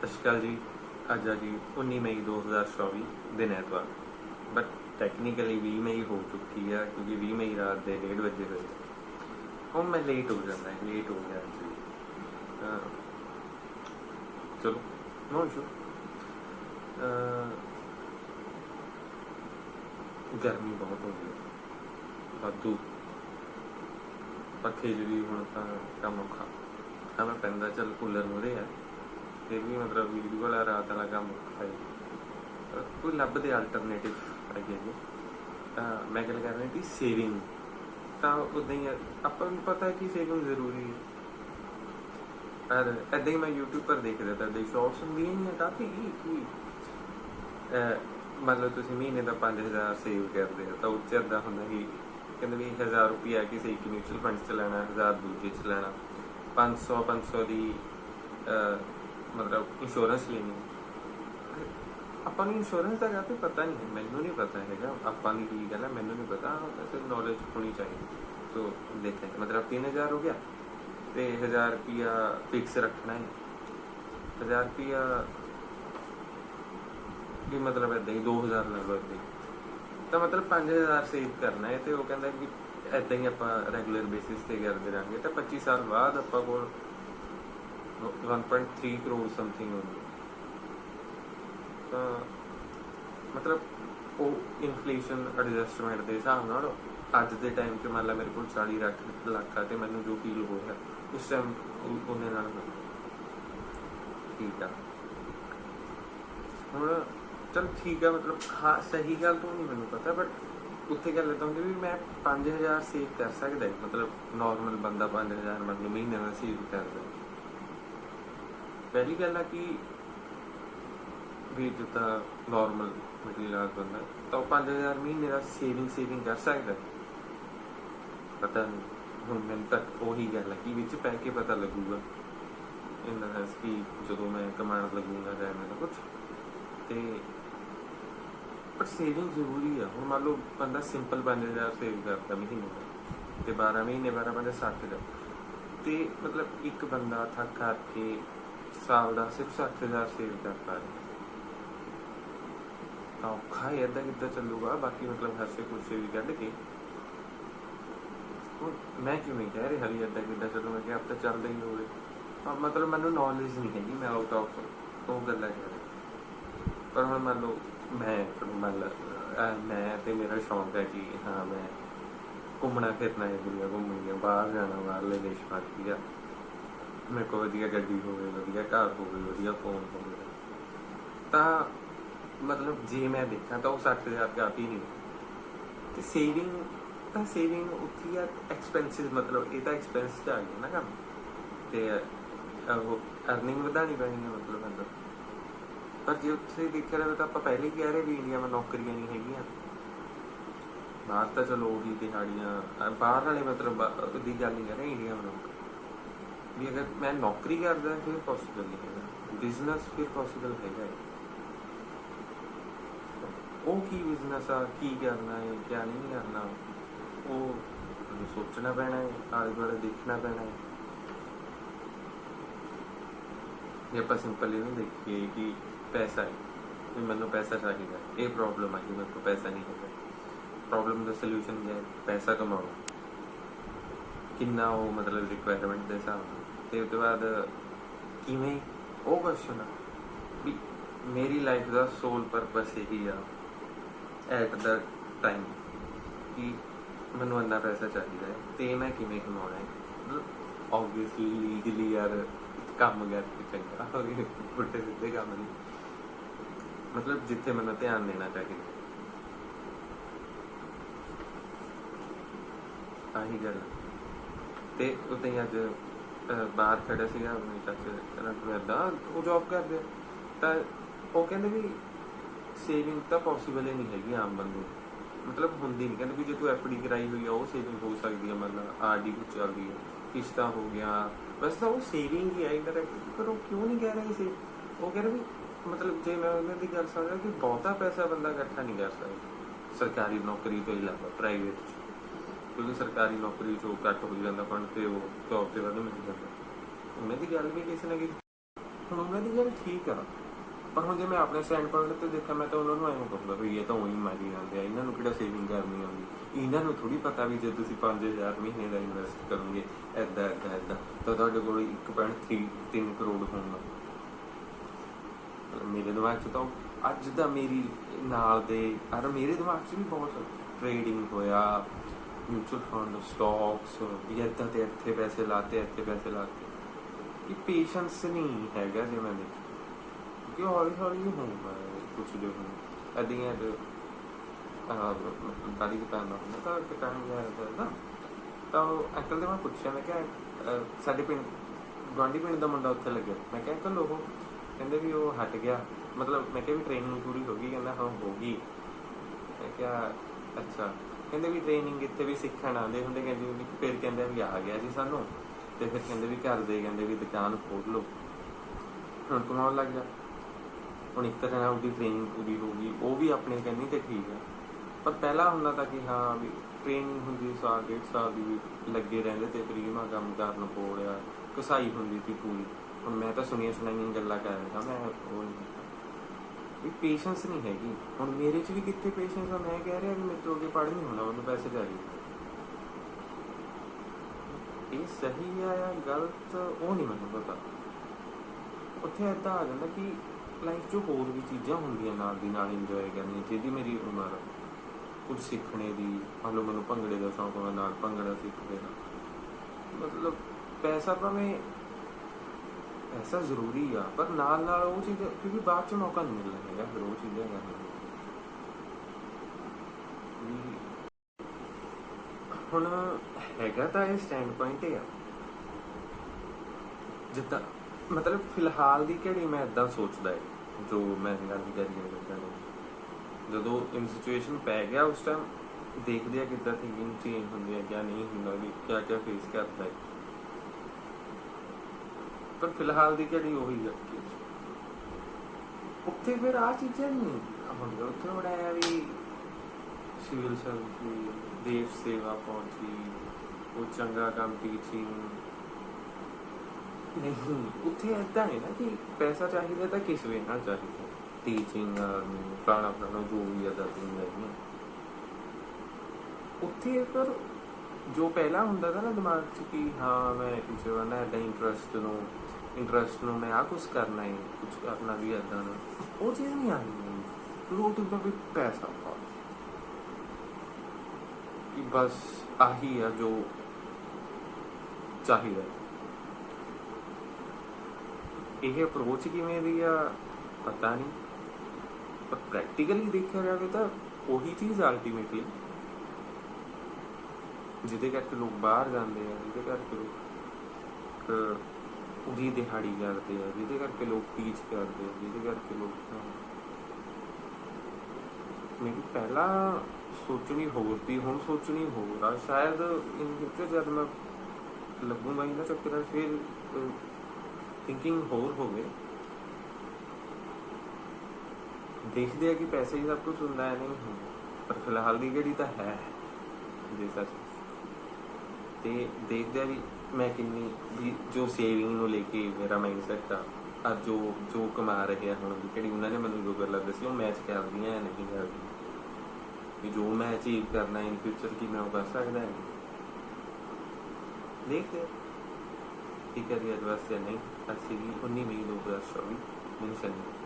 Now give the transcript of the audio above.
ਸਤਿ ਸ਼੍ਰੀ ਅਕਾਲ ਜੀ। ਅੱਜ ਆ ਜੀ 19 ਮਈ 2024 ਦਿਨ ਐਤਵਾਰ। ਬਟ ਟੈਕਨੀਕਲੀ 20 ਮਈ ਹੋ ਚੁੱਕੀ ਹੈ ਕਿਉਂਕਿ 20 ਮਈ ਰਾਤ ਦੇ 1:30 ਵਜੇ ਹੋਏ। ਹੁਣ ਮੈਂ ਲੇਟ ਹੋ ਜਾਂਦਾ ਹੈ ਲੇਟ ਹੋ ਗਿਆ ਜੀ ਚਲੋ ਨੋ ਇਸ਼ੂ ਗਰਮੀ ਬਹੁਤ ਹੋ ਗਈ ਵਾਧੂ। ਪੱਖੇ ਜਿਹੜੀ ਹੁਣ ਤਾਂ ਕੰਮ ਔਖਾ। ਆ ਮੈਂ ਪੈਂਦਾ ਚੱਲ ਕੂਲਰ ਮੁਰੇ ਆ ਫਿਰ ਮਤਲਬ ਵੀਡੀਓ ਵਾਲਾ ਰਾਤ ਵਾਲਾ ਕੰਮ ਹੈ। ਕੋਈ ਲੱਭਦੇ ਆਲਟਰਨੇਟਿਵ ਹੈਗੇ ਜੀ ਤਾਂ ਮੈਂ ਗੱਲ ਕਰ ਰਿਹਾ ਕਿ ਸੇਵਿੰਗ ਤਾਂ ਉਦਾਂ ਹੀ ਆਪਾਂ ਨੂੰ ਪਤਾ ਹੈ ਕਿ ਸੇਵਿੰਗ ਜ਼ਰੂਰੀ ਹੈ। ਪਰ ਏਦਾਂ ਹੀ ਮੈਂ YouTube ਪਰ ਦੇਖ ਤਾਂ ਦੇ ਸ਼ਾਰਟਸ ਹੁੰਦੀਆਂ ਹੀ ਕਾਫੀ ਕਿ, ਅਹ ਤੁਸੀਂ ਮਹੀਨੇ ਦਾ 5000 ਸੇਵ ਕਰਦੇ ਹੋ, ਤਾਂ ਉੱਚ ਏਦਾਂ ਹੁੰਦਾ ਕਿ ਕਹਿੰਦੇ ਵੀ 1000 ਰੁਪਿਆ ਕਿਸੇ ਇੱਕ ਮਿਊਚੁਅਲ ਫੰਡ ਚ ਲੈਣਾ 1000 ਦੂਜੇ ਚ ਲੈਣਾ। 500 500 ਦੀ ਮਤਲਬ ਇੰਸ਼ੋਰੈਂਸ ਲੈਣੀ ਆਪਾਂ ਨੂੰ ਇੰਸ਼ੋਰੈਂਸ ਦਾ ਕਾਫੀ ਪਤਾ ਨਹੀਂ ਮੈਨੂੰ ਨਹੀਂ ਪਤਾ ਹੈਗਾ। ਆਪਾਂ ਦੀ ਕੀ ਗੱਲ ਹੈ, ਮੈਨੂੰ ਨਹੀਂ ਪਤਾ। ਵੈਸੇ ਨੌਲੇਜ ਹੋਣੀ ਚਾਹੀਦੀ ਸੋ ਦੇਖਦੇ ਮਤਲਬ 3000 ਹੋ ਗਿਆ ਤੇ 1000 ਰੁਪਿਆ ਫਿਕਸ ਰੱਖਣਾ ਹੈ। 1000 ਰੁਪਿਆ ਵੀ ਮਤਲਬ ਏਦਾਂ ਹੀ 2000 ਲੈ ਲਓ ਏਦਾਂ ਤਾਂ ਮਤਲਬ 5000 ਸੇਵ ਕਰਨਾ ਹੈ ਤੇ ਉਹ ਕਹਿੰਦਾ ਕਿ ਏਦਾਂ ਹੀ ਆਪਾਂ ਰੈਗੂਲਰ ਬੇਸਿਸ ਤੇ ਕਰਦੇ ਰਾਂਗੇ ਤਾਂ 25 ਸਾਲ ਬਾਅਦ ਆਪਾਂ ਕੋਲ 1.3 ਕਰੋੜ ਸਮਥਿੰਗ ਹੋਣੀ ਤਾਂ ਮਤਲਬ ਉਹ ਇਨਫਲੇਸ਼ਨ ਐਡਜਸਟਮੈਂਟ ਦੇ ਹਿਸਾਬ ਨਾਲ ਅੱਜ ਦੇ ਟਾਈਮ 'ਚ ਮੰਨ ਲਾ ਮੇਰੇ ਕੋਲ 40 ਲੱਖ ਲੱਖ ਆ ਤੇ ਮੈਨੂੰ ਜੋ ਫੀਲ ਹੋ ਰਿਹਾ ਉਸ ਟਾਈਮ ਉਹਨੇ ਨਾਲ ਠੀਕ ਆ ਹੁਣ ਚਲ ਠੀਕ ਆ ਮਤਲਬ ਹਾਂ ਸਹੀ ਗੱਲ ਤੋਂ ਨਹੀਂ ਮੈਨੂੰ ਪਤਾ ਬਟ ਉੱਥੇ ਗੱਲ ਤਾਂ ਹੁੰਦੀ ਵੀ ਮੈਂ 5000 ਸੇਵ ਕਰ ਸਕਦਾ ਮਤਲਬ ਨਾਰਮਲ ਬੰਦਾ 5000 ਮਤਲਬ ਮਹੀਨੇ ਦਾ ਸੇਵ ਕਰਦਾ ਹੈ। ਪਹਿਲੀ ਗੱਲ ਆ ਕਿ ਵੀ ਜਿੱਦਾਂ ਨਾਰਮਲ ਮਿਡਲ ਕਲਾਸ ਬੰਦਾ ਤਾਂ ਉਹ 5000 ਮਹੀਨੇ ਦਾ ਸੇਵਿੰਗ ਸੇਵਿੰਗ ਕਰ ਸਕਦਾ ਪਤਾ ਨਹੀਂ, ਹੁਣ ਮੈਨੂੰ ਤੱਕ ਉਹੀ ਗੱਲ ਹੈ ਕਿ ਵਿੱਚ ਪੈ ਕੇ ਪਤਾ ਲੱਗੂਗਾ। ਇਹਨਾਂ ਦਾ ਕਿ ਜਦੋਂ ਮੈਂ ਕਮਾਉਣ ਲੱਗੂਗਾ ਜਾਂ ਮੈਨੂੰ ਕੁਝ ਤੇ ਪਰ ਸੇਵਿੰਗ ਜ਼ਰੂਰੀ ਆ। ਹੁਣ ਮੰਨ ਲਓ ਬੰਦਾ ਸਿੰਪਲ 5000 ਸੇਵ ਕਰਦਾ ਮਹੀਨੇ ਦਾ, ਤੇ 12 ਮਹੀਨੇ 12 ਬੰਦੇ 60 ਦਾ। ਤੇ ਮਤਲਬ ਇੱਕ ਬੰਦਾ ਥੱਕ ਕਰ ਕੇ ਸਾਲ ਸਿਰਫ 60000 ਸੇਵ ਕਰ ਪਾ ਰਿਹਾ ਤਾਂ ਔਖਾ ਹੈ ਏਦਾਂ ਕਿੱਦਾਂ ਚੱਲੂਗਾ, ਬਾਕੀ ਮਤਲਬ ਹਰਸ਼ੇ ਕੁਰਸ਼ੇ ਵੀ ਕੱਢ ਕੇ। ਮੈਂ ਕਿਉਂ ਨਹੀਂ ਕਹਿ ਰਿਹਾ ਹਲੀ ਏਦਾਂ ਕਿੱਦਾਂ ਚੱਲੂਗਾ, ਕਿ ਆਪ ਤਾਂ ਚੱਲਦਾ ਹੀ ਹੋਵੇ। ਪਰ ਮਤਲਬ ਮੈਨੂੰ ਨੌਲੇਜ ਨਹੀਂ ਹੈਗੀ, ਮੈਂ ਆਊਟ ਆਫ ਉਹ ਗੱਲਾਂ ਕਰ ਪਰ ਹੁਣ ਮੰਨ ਲਓ, ਮੈਂ ਮੰਨ ਮੈਂ ਤੇ ਮੇਰਾ ਸ਼ੌਂਕ ਹੈ ਕਿ ਹਾਂ, ਮੈਂ ਘੁੰਮਣਾ ਫਿਰਨਾ ਹੈ ਦੁਨੀਆ ਘੁੰਮਣੀ ਹੈ, ਬਾਹਰ ਜਾਣਾ, ਬਾਹਰਲੇ ਦੇਸ਼ ਪਾਰਟੀ ਆ। ਮੇਰੇ ਕੋਲ ਵਧੀਆ ਗੱਡੀ ਹੋਵੇ, ਵਧੀਆ ਘਰ ਹੋਵੇ, ਵਧੀਆ ਫੋਨ ਹੋਵੇ। ਤਾਂ ਮਤਲਬ ਜੇ ਮੈਂ ਦੇਖਾਂ ਤਾਂ ਉਹ 60000 ਕਾਫੀ ਨਹੀਂ। ਤੇ ਸੇਵਿੰਗ ਤਾਂ ਸੇਵਿੰਗ ਉੱਥੇ ਆ ਐਕਸਪੈਂਸਿਸ ਮਤਲਬ ਇਹ ਤਾਂ ਐਕਸਪੈਂਸ ਚ ਆ ਗਿਆ ਨਾ ਕੰਮ। ਤੇ ਉਹ ਅਰਨਿੰਗ ਵਧਾਣੀ ਪੈਣੀ ਹੈ ਮਤਲਬ ਅੰਦਰ ਪਰ ਜੇ ਉੱਥੇ ਦੇਖਿਆ ਜਾਵੇ ਤਾਂ ਆਪਾਂ ਪਹਿਲੇ ਹੀ ਕਹਿ ਰਹੇ ਵੀ ਇੰਡੀਆ ਵਿੱਚ ਨੌਕਰੀਆਂ ਨਹੀਂ ਹੈਗੀਆਂ। ਬਾਹਰ ਤਾਂ ਚਲੋ ਉਹੀ ਦਿਹਾੜੀਆਂ ਬਾਹਰ ਵਾਲੇ ਮਤਲਬ ਦੀ ਗੱਲ ਨਹੀਂ ਕਰ ਰਹੇ, ਇੰਡੀਆ ਵਿੱਚ ਵੀ ਅਗਰ ਮੈਂ ਨੌਕਰੀ ਕਰਦਾ, ਫਿਰ ਪੋਸੀਬਲ ਨਹੀਂ ਹੈਗਾ। ਬਿਜ਼ਨਸ ਫਿਰ ਪੋਸੀਬਲ ਹੈਗਾ ਹੈ। ਉਹ ਕੀ ਬਿਜ਼ਨਸ ਆ, ਕੀ ਕਰਨਾ ਹੈ ਕੀ ਨਹੀਂ ਕਰਨਾ? ਉਹ ਸੋਚਣਾ ਪੈਣਾ ਹੈ ਆਲੇ ਦੁਆਲੇ ਦੇਖਣਾ ਪੈਣਾ ਹੈ ਜੇ ਆਪਾਂ ਸਿੰਪਲ ਇਹਨੂੰ ਦੇਖੀਏ ਕਿ ਪੈਸਾ ਹੈ ਵੀ ਮੈਨੂੰ ਪੈਸਾ ਚਾਹੀਦਾ ਇਹ ਪ੍ਰੋਬਲਮ ਆ ਕਿ ਮੇਰੇ ਕੋਲ ਪੈਸਾ ਨਹੀਂ ਹੈਗਾ। ਪ੍ਰੋਬਲਮ ਦਾ ਸੋਲੂਸ਼ਨ ਹੈ ਪੈਸਾ ਕਮਾਉਣਾ, ਕਿੰਨਾ ਉਹ ਮਤਲਬ ਰਿਕੁਆਇਰਮੈਂਟ ਦੇ ਹਿਸਾਬ ਨਾਲ ਤੇ ਉਸ ਬਾਅਦ ਕਿਵੇਂ ਉਹ ਕੁਐਸਚਨ ਵੀ ਮੇਰੀ ਲਾਈਫ ਦਾ ਸੋਲ ਪਰਪਸ ਇਹੀ ਆ ਐਟ ਦਾ ਟਾਈਮ ਕਿ ਮੈਨੂੰ ਇੰਨਾ ਪੈਸਾ ਚਾਹੀਦਾ ਹੈ ਤੇ ਮੈਂ ਕਿਵੇਂ ਕਮਾਉਣਾ ਹੈ। ਮਤਲਬ ਆਬਵੀਅਸਲੀ ਲੀਗਲੀ ਯਾਰ ਕੰਮ ਕਰਕੇ ਚੰਗਾ ਹੋ ਪੁੱਟੇ ਸਿੱਧੇ ਕੰਮ ਨਹੀਂ। ਮਤਲਬ ਜਿੱਥੇ ਮੈਨੂੰ ਧਿਆਨ ਦੇਣਾ ਚਾਹੀਦਾ। ਆਹੀ ਗੱਲ ਤੇ ਉਤੇ ਅੱਜ ਅਹ, ਬਾਹਰ ਖੜਾ ਸੀਗਾ ਮੇਰੇ ਚਾਚੇ ਰਣਪੁਰ ਦਾ ਉਹ ਜੌਬ ਕਰਦੇ ਆ। ਤਾਂ ਉਹ ਕਹਿੰਦੇ ਵੀ ਸੇਵਿੰਗ ਤਾਂ ਪੋਸੀਬਲ ਹੀ ਨਹੀਂ ਹੈਗੀ ਆਮ ਬੰਦੇ ਨੂੰ। ਮਤਲਬ ਹੁੰਦੀ ਨਹੀਂ ਕਹਿੰਦੇ ਵੀ ਜੇ ਤੂੰ ਐਫਡੀ ਕਰਾਈ ਹੋਈ ਆ ਉਹ ਸੇਵਿੰਗ ਹੋ ਸਕਦੀ ਹੈ ਮਤਲਬ ਆਰਡੀ ਕੁਝ ਚੱਲਦੀ ਹੈ ਕਿਸ਼ਤਾਂ ਹੋ ਗਿਆ। ਬਸ ਤਾਂ ਉਹ ਸੇਵਿੰਗ ਹੀ ਹੈ ਇਧਰ ਪਰ ਉਹ ਕਿਉਂ ਨਹੀਂ ਕਹਿ ਰਹੇ ਸੀ? ਉਹ ਕਹਿ ਰਹੇ ਵੀ ਮਤਲਬ ਜੇ ਮੈਂ ਉਹਨਾਂ ਦੀ ਗੱਲ ਸੁਣ ਕਿ ਬਹੁਤਾ ਪੈਸਾ ਬੰਦਾ ਇਕੱਠਾ ਨਹੀਂ ਕਰ ਸਕਦਾ। ਸਰਕਾਰੀ ਨੌਕਰੀ ਤੋਂ ਇਲਾਵਾ ਪ੍ਰਾਈਵੇਟ 'ਚ। ਕਿਉਂਕਿ ਸਰਕਾਰੀ ਨੌਕਰੀ ਚੋਂ ਘੱਟ ਹੋ ਜਾਂਦਾ ਫੰਡ ਤੇ ਉਹ ਜੌਬ ਤੇ ਵੱਧ ਮਿਲ ਜਾਂਦਾ। ਉਹਨਾਂ ਦੀ ਗੱਲ ਵੀ ਕਿਸੇ ਨਾ ਕਿਸੇ ਹੁਣ ਉਹਨਾਂ ਦੀ ਗੱਲ ਠੀਕ ਆ। ਪਰ ਹੁਣ ਜੇ ਮੈਂ ਆਪਣੇ ਸਟੈਂਡ ਪੁਆਇੰਟ ਤੇ ਦੇਖਾਂ, ਮੈਂ ਤਾਂ ਉਹਨਾਂ ਨੂੰ ਐਵੇਂ ਕਹੂੰਗਾ ਵੀ ਇਹ ਤਾਂ ਉਹੀ ਮਾਰੀ ਜਾਂਦੇ ਆ, ਇਹਨਾਂ ਨੂੰ ਕਿਹੜਾ ਸੇਵਿੰਗ ਕਰਨੀ ਆਉਂਦੀ? ਇਹਨਾਂ ਨੂੰ ਥੋੜੀ ਪਤਾ ਵੀ ਜੇ ਤੁਸੀਂ 5000 ਮਹੀਨੇ ਦਾ ਇਨਵੈਸਟ ਕਰੋਗੇ ਐਦਾਂ ਐਦਾਂ ਐਦਾਂ ਤਾਂ ਤੁਹਾਡੇ ਕੋਲ 1.3 3 ਕਰੋੜ ਹੋਣਾ ਮੇਰੇ ਦਿਮਾਗ 'ਚ ਤਾਂ ਅੱਜ ਦਾ ਮੇਰੀ ਨਾਲ ਦੇ, ਅਰ ਮੇਰੇ ਦਿਮਾਗ 'ਚ ਵੀ ਬਹੁਤ ਟ੍ਰੇਡਿੰਗ ਹੋਇਆ ਮਿਊਚੁਅਲ ਫੰਡ ਸਟਾਕਸ ਵੀ ਏਦਾਂ ਤੇ ਇੱਥੇ ਪੈਸੇ ਲਾਤੇ, ਇੱਥੇ ਪੈਸੇ ਲਾਤੇ। ਕਿ ਪੇਸ਼ੈਂਸ ਨਹੀਂ ਹੈਗਾ ਜੇ ਮੈਂ ਦੇਖਾਂ ਕਿ ਹੌਲੀ ਹੌਲੀ ਹੋਊਗਾ ਕੁਝ ਜੋ ਹੁਣ। ਅਦੀਆਂ ਆਹ ਦਾੜੀ ਦੇ ਪੈਨ ਹੁੰਦਾ, ਤਾਂ ਇੱਕ ਟਾਈਮ ਗਿਆ ਨਾ। ਤਾਂ ਅੰਕਲ ਦੇ ਮੈਂ ਪੁੱਛਿਆ, ਮੈਂ ਕਿਹਾ ਸਾਡੇ ਪਿੰਡ ਗਵਾਂਢੀ ਪਿੰਡ ਦਾ ਮੁੰਡਾ ਉੱਥੇ ਲੱਗਿਆ। ਮੈਂ ਕਿਹਾ, ਅੰਕਲ, ਉਹ ਕਹਿੰਦੇ ਵੀ ਉਹ ਹਟ ਗਿਆ। ਮਤਲਬ ਮੈਂ ਕਿਹਾ ਵੀ ਟ੍ਰੇਨਿੰਗ ਪੂਰੀ ਹੋ ਗਈ, ਕਹਿੰਦਾ, ਹਾਂ, ਹੋ ਗਈ। ਮੈਂ ਕਿਹਾ, ਅੱਛਾ। ਕਹਿੰਦੇ ਵੀ ਟ੍ਰੇਨਿੰਗ ਇੱਥੇ ਵੀ ਸਿੱਖਣ ਆਉਂਦੇ ਹੁੰਦੇ ਕਹਿੰਦੇ ਵੀ ਫਿਰ ਕਹਿੰਦੇ ਵੀ ਆ ਗਿਆ ਜੀ ਸਾਨੂੰ, ਤੇ ਫਿਰ ਕਹਿੰਦੇ ਵੀ ਘਰ ਦੇ ਕਹਿੰਦੇ ਵੀ ਦੁਕਾਨ ਖੋਲ ਲਓ। ਹੁਣ ਕਮਾਉਣ ਲੱਗ ਗਿਆ ਹੁਣ ਇੱਕ ਤਰ੍ਹਾਂ ਉਹਦੀ ਟ੍ਰੇਨਿੰਗ ਪੂਰੀ ਹੋ ਗਈ, ਉਹ ਵੀ ਆਪਣੇ ਕਹਿੰਦੀ ਤੇ ਠੀਕ ਹੈ ਪਰ ਪਹਿਲਾਂ ਹੁੰਦਾ ਤਾਂ ਕਿ ਹਾਂ ਵੀ ਟ੍ਰੇਨਿੰਗ ਹੁੰਦੀ ਸਾਲ, ਡੇਢ ਸਾਲ ਦੀ ਲੱਗੇ ਰਹਿੰਦੇ ਤੇ ਫਰੀਮਾ ਕੰਮ ਕਰਨ ਕੋਲਿਆ ਕਸਾਈ ਹੁੰਦੀ ਸੀ ਪੂਰੀ। ਹੁਣ ਮੈਂ ਤਾਂ ਸੁਣੀਆਂ ਸੁਣਾਈਆਂ ਗੱਲਾਂ ਕਰ ਰਿਹਾ, ਮੈਂ ਉਹ ਨਹੀਂ ਕੀਤਾ। ਵੀ ਪੇਸ਼ੈਂਸ ਨਹੀਂ ਹੈਗੀ। ਹੁਣ ਮੇਰੇ 'ਚ ਵੀ ਕਿੱਥੇ ਪੇਸ਼ੈਂਸ ਆ? ਮੈਂ ਕਹਿ ਰਿਹਾ ਵੀ ਮੇਰੇ ਤੋਂ ਅੱਗੇ ਪੜ੍ਹ ਨਹੀਂ ਹੋਣਾ ਉਹਨੂੰ ਪੈਸੇ ਚਾਹੀਦੇ। ਇਹ ਸਹੀ ਆ ਜਾਂ ਗਲਤ, ਉਹ ਨਹੀਂ ਮੈਨੂੰ ਪਤਾ। ਉੱਥੇ ਏਦਾਂ ਆ ਜਾਂਦਾ ਕਿ ਲਾਈਫ 'ਚ ਹੋਰ ਵੀ ਚੀਜ਼ਾਂ ਹੁੰਦੀਆਂ ਨਾਲ ਦੀ ਨਾਲ ਇੰਜੋਏ ਕਰਨੀ ਜਿਹਦੀ ਮੇਰੀ ਉਮਰ ਕੁਝ ਸਿੱਖਣੇ ਦੀ, ਮੰਨ ਲਓ ਮੈਨੂੰ ਭੰਗੜੇ ਦਾ ਸ਼ੌਂਕ ਹੋਵੇ ਨਾਲ ਭੰਗੜਾ ਸਿੱਖ ਹਾਂ। ਮਤਲਬ ਪੈਸਾ ਭਾਵੇਂ ਐਸਾ ਜ਼ਰੂਰੀ ਆ, ਪਰ ਨਾਲ ਨਾਲ ਉਹ ਚੀਜ਼, ਕਿਉਂਕਿ ਬਾਅਦ 'ਚ ਮੌਕਾ ਨਹੀਂ ਮਿਲਣਾ ਹੈਗਾ ਫਿਰ ਉਹ ਚੀਜ਼ਾਂ ਕਰਨੀਆਂ ਵੀ ਹੁਣ ਹੈਗਾ ਤਾਂ ਇਹ ਸਟੈਂਡ ਪੁਆਇੰਟ ਆ। ਜਿੱਦਾਂ, ਮਤਲਬ ਫਿਲਹਾਲ ਦੀ ਘੜੀ ਮੈਂ ਇਦਾਂ ਸੋਚਦਾ ਹੈ ਜੋ ਮੈਂ ਗੱਲ ਕਰੀ ਹੈ ਜਦੋਂ ਇਨ ਸਿਚੁਏਸ਼ਨ ਪੈ ਗਿਆ ਉਸ ਟਾਈਮ ਦੇਖਦੇ ਆ ਕਿੱਦਾਂ ਥਿੰਕਿੰਗ ਚੇਂਜ ਹੁੰਦੀ ਹੈ ਕਿਆ ਨਹੀਂ ਹੁੰਦਾ, ਵੀ ਕਿਆ ਕਿਆ ਫੇਸ ਕਰਦਾ ਹੈ ਪਰ ਫਿਲਹਾਲ ਦੀ ਘੜੀ ਉਹੀ ਹੈ ਉੱਥੇ ਫਿਰ ਆ ਚੀਜ਼ਾਂ ਨਹੀਂ ਹੁੰਦੀਆਂ ਉੱਥੇ ਬੜਾ ਵੀ ਸਿਵਲ ਸਰਵਿਸ ਦੇਸ਼ ਸੇਵਾ ਪਹੁੰਚੀ, ਉਹ ਚੰਗਾ ਕੰਮ ਟੀਚਿੰਗ ਨਹੀਂ, ਉੱਥੇ ਏਦਾਂ ਹੈ ਨਾ ਕਿ ਪੈਸਾ ਚਾਹੀਦਾ ਤਾਂ ਕਿਸ ਵੇ ਨਾਲ ਚਾਹੀਦਾ। ਟੀਚਿੰਗ ਫਲਾਣਾ ਫਲਾਣਾ ਜੋ ਵੀ ਅਦਰ ਥਿੰਗ ਹੈ ਉੱਥੇ ਪਰ ਜੋ ਪਹਿਲਾਂ ਹੁੰਦਾ ਤਾਂ ਨਾ ਦਿਮਾਗ 'ਚ ਕਿ ਹਾਂ, ਮੈਂ ਕੁਝ ਕਰਨਾ ਹੈ ਇੰਟਰਸਟ ਨੂੰ ਇੰਟਰਸਟ ਨੂੰ ਮੈਂ ਆ ਕੁਝ ਕਰਨਾ ਹੈ ਕੁਝ ਕਰਨਾ ਵੀ ਏਦਾਂ ਨਾ ਉਹ ਚੀਜ਼ ਨਹੀਂ ਆਉਂਦੀ ਮੈਨੂੰ। ਫਿਰ ਵੀ ਪੈਸਾ ਪਾਸ ਕਿ ਬਸ ਆਹੀ ਆ ਜੋ ਚਾਹੀਦਾ। ਇਹ ਅਪਰੋਚ ਕਿਵੇਂ ਦੀ ਆ, ਪਤਾ ਨਹੀਂ। ਪਰ ਪ੍ਰੈਕਟੀਕਲੀ ਦੇਖਿਆ ਜਾਵੇ ਤਾਂ ਉਹੀ ਚੀਜ਼ ਅਲਟੀਮੇਟਲੀ ਜਿਹਦੇ ਕਰਕੇ ਲੋਕ ਬਾਹਰ ਜਾਂਦੇ ਆ ਜਿਹਦੇ ਕਰਕੇ ਲੋਕ ਅਹ, ਦਿਹਾੜੀ ਕਰਦੇ ਆ ਜਿਹਦੇ ਕਰਕੇ ਲੋਕ ਟੀਚ ਕਰਦੇ ਆ ਜਿਹਦੇ ਕਰਕੇ ਲੋਕ ਮੇਰੀ ਪਹਿਲਾਂ ਸੋਚਣੀ ਹੋਰ ਸੀ ਹੁਣ ਸੋਚਣੀ ਹੋਰ ਆ। ਸ਼ਾਇਦ ਇਨ ਫਿਊਚਰ ਜਦ ਮੈਂ ਲੱਗੂਗਾ ਇਹਨਾਂ ਚੱਕਰਾਂ ਫਿਰ ਥਿੰਕਿੰਗ ਹੋਰ ਹੋਵੇ। ਦੇਖਦੇ ਆ ਕਿ ਪੈਸੇ ਹੀ ਸਭ ਕੁਝ ਹੁੰਦਾ ਹੈ ਨਹੀਂ ਪਰ ਫਿਲਹਾਲ ਦੀ ਜਿਹੜੀ ਤਾਂ ਹੈ ਜੇ ਸੱਚ ਤੇ ਦੇਖਦੇ ਆ ਵੀ ਮੈਂ ਕਿੰਨੀ ਵੀ ਜੋ ਸੇਵਿੰਗ ਨੂੰ ਲੈ ਕੇ ਮੇਰਾ ਮਾਈਂਡਸੈਟ ਆ ਆ ਜੋ ਜੋ ਕਮਾ ਰਹੇ ਆ ਹੁਣ ਵੀ, ਜਿਹੜੀ ਉਹਨਾਂ ਨੇ ਮੈਨੂੰ ਜੋ ਗੱਲਾਂ ਦੱਸੀ ਉਹ ਮੈਚ ਕਰਦੀਆਂ ਜਾਂ ਨਹੀਂ ਕਰਦੀਆਂ। ਵੀ ਜੋ ਮੈਂ ਅਚੀਵ ਕਰਨਾ ਇਨ ਫਿਊਚਰ ਕੀ ਮੈਂ ਉਹ ਕਰ ਸਕਦਾ ਹੈ? ਦੇਖਦੇ ਠੀਕ ਹੈ ਜੀ, ਅੱਜ ਵਾਸਤੇ ਨਹੀਂ ਅਸੀਂ ਵੀ 19 ਮਈ 2024 ਮੈਨੂੰ ਸ਼ਨੀ